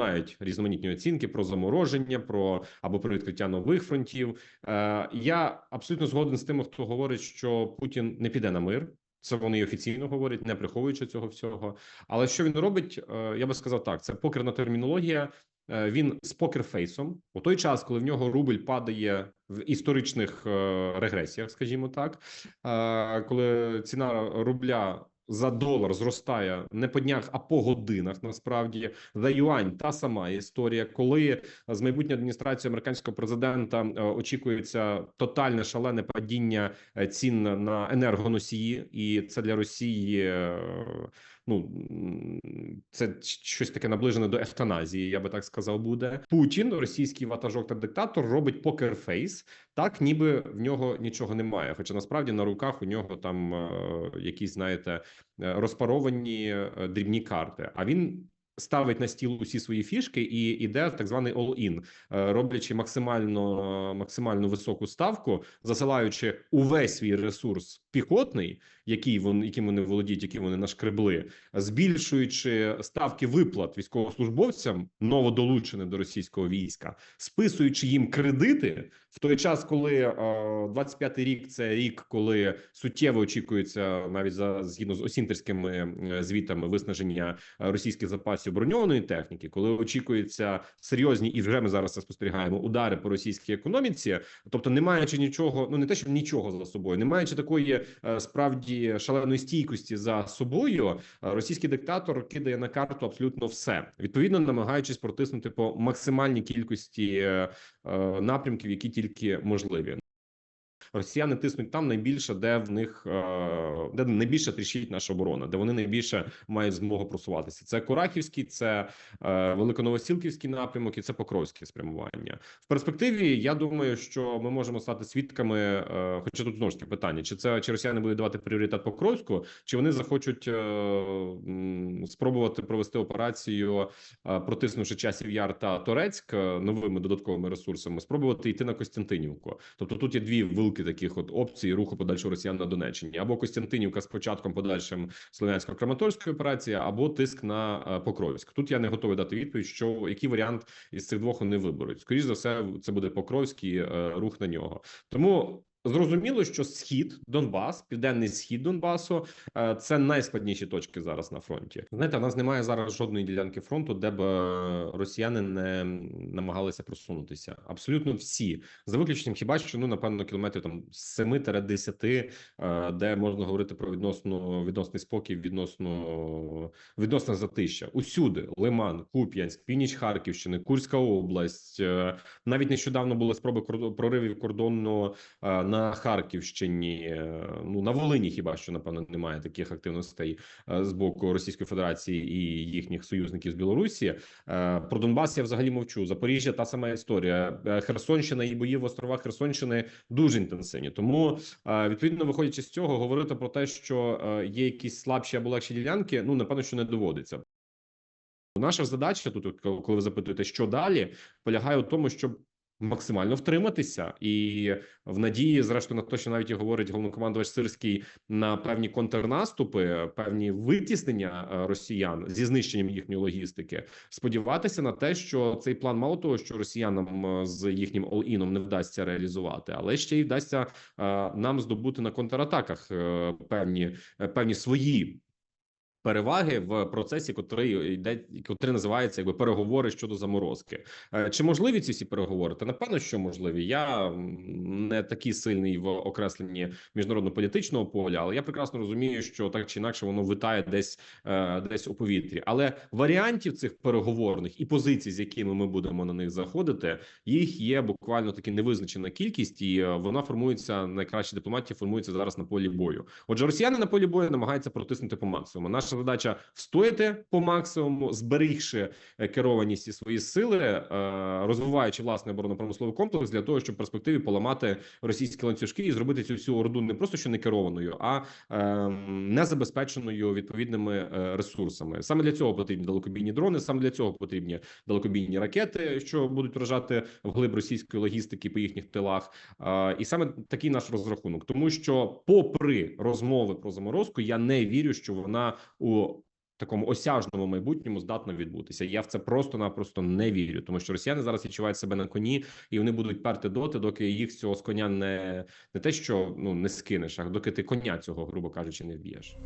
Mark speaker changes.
Speaker 1: лунають різноманітні оцінки про замороження, про або про відкриття нових фронтів. Е, Я абсолютно згоден з тими, хто говорить, що Путін не піде на мир. Це вони офіційно говорять, не приховуючи цього всього. Але що він робить? Е, Я би сказав так: це покерна термінологія. Е, Він з покерфейсом у той час, коли в нього рубль падає в історичних регресіях, скажімо так, коли ціна рубля за долар зростає не по днях, а по годинах. Насправді за юань та сама історія, коли з майбутньої адміністрації американського президента е, очікується тотальне шалене падіння е, цін на енергоносії, і це для Росії. Ну це щось таке наближене до евтаназії, я би так сказав. Буде Путін, російський ватажок та диктатор, робить покерфейс, так ніби в нього нічого немає. Хоча насправді на руках у нього там е, якісь, знаєте, е, розпаровані е, дрібні карти. А він ставить на стіл усі свої фішки і йде в так званий all-in, е, роблячи максимально максимально високу ставку, засилаючи увесь свій ресурс піхотний, який вони яким вони володіють, які вони нашкребли, збільшуючи ставки виплат військовослужбовцям, новодолученим до російського війська, списуючи їм кредити в той час, коли е, 25-й рік це рік, коли суттєво очікується навіть за згідно з осінтерськими е, звітами виснаження е, російських запасів броньованої техніки, коли очікуються серйозні і вже ми зараз це спостерігаємо удари по російській економіці, тобто не маючи нічого, ну не те, що нічого за собою, не маючи такої е, справді шаленої стійкості за собою, е, російський диктатор кидає на карту абсолютно все, відповідно намагаючись протиснути по максимальній кількості е, е, напрямків, які тільки можливі. Росіяни тиснуть там найбільше, де в них е, де найбільше тріщить наша оборона, де вони найбільше мають змогу просуватися. Це Курахівський, це е, Великоновосілківський напрямок і це Покровське спрямування. В перспективі я думаю, що ми можемо стати свідками. е, Хоча тут знову ж таки питання: чи це чи росіяни будуть давати пріоритет Покровську, чи вони захочуть спробувати провести операцію, протиснувши часів яр та Торецьк новими додатковими ресурсами, спробувати йти на Костянтинівку. Тобто тут є дві великі таких от опцій руху подальшого росіян на Донеччині або Костянтинівка з початком подальшим слов'янсько-краматорської операції, або тиск на е, Покровськ. Тут я не готовий дати відповідь, що який варіант із цих двох вони виберуть. Скоріше за все, це буде Покровський е, рух на нього. Тому. Зрозуміло, що схід Донбас, південний схід Донбасу е, це найскладніші точки зараз на фронті. Знаєте, у нас немає зараз жодної ділянки фронту, де б е, росіяни не намагалися просунутися. Абсолютно всі за виключенням, хіба що ну напевно кілометрів там з 7-10, е, де можна говорити про відносно відносний спокій, відносно відносно затища. Усюди Лиман, Куп'янськ, північ Харківщини, Курська область. Навіть нещодавно були спроби проривів кордону е, на Харківщині. е, Ну на Волині, хіба що напевно немає таких активностей е, з боку Російської Федерації і їхніх союзників з Білорусі. Е, Про Донбас я взагалі мовчу. Запоріжжя та сама історія. Херсонщина і бої в островах Херсонщини дуже інтенсивні. Тому відповідно, виходячи з цього, говорити про те, що є якісь слабші або легші ділянки, ну напевно, що не доводиться. Наша задача тут, коли ви запитуєте, що далі, полягає у тому, щоб максимально втриматися, і в надії, зрештою, на те, що навіть і говорить головнокомандувач Сирський на певні контрнаступи, певні витіснення е, росіян зі знищенням їхньої логістики, сподіватися на те, що цей план мало того, що росіянам е, з їхнім all-іном не вдасться реалізувати, але ще й вдасться е, нам здобути на контратаках певні, певні свої переваги в процесі, котрий йде, котрий називається якби переговори щодо заморозки. Е, Чи можливі ці всі переговори? Та напевно, що можливі. Я не такий сильний в окресленні міжнародно-політичного поля, але я прекрасно розумію, що так чи інакше воно витає десь е, десь у повітрі. Але варіантів цих переговорних і позицій, з якими ми будемо на них заходити, їх є буквально таки невизначена кількість, і е, вона формується найкращі дипломатії формується зараз на полі бою. Отже, росіяни на полі бою намагаються протиснути по максимуму. Наша задача встояти по максимуму, зберігши е, керованість і свої сили, е, розвиваючи власний оборонно-промисловий комплекс для того, щоб в перспективі поламати російські ланцюжки і зробити цю всю орду не просто що не керованою, а е, не забезпеченою відповідними е, ресурсами. Саме для цього потрібні далекобійні дрони, саме для цього потрібні далекобійні ракети, що будуть вражати вглиб російської логістики по їхніх тилах. І саме такий наш розрахунок, тому що, попри розмови про заморозку, я не вірю, що вона у такому осяжному майбутньому здатна відбутися. Я в це просто-напросто не вірю, тому що росіяни зараз відчувають себе на коні, і вони будуть перти доти, доки їх цього з коня не, не те, що ну не скинеш, а доки ти коня цього, грубо кажучи, не вб'єш.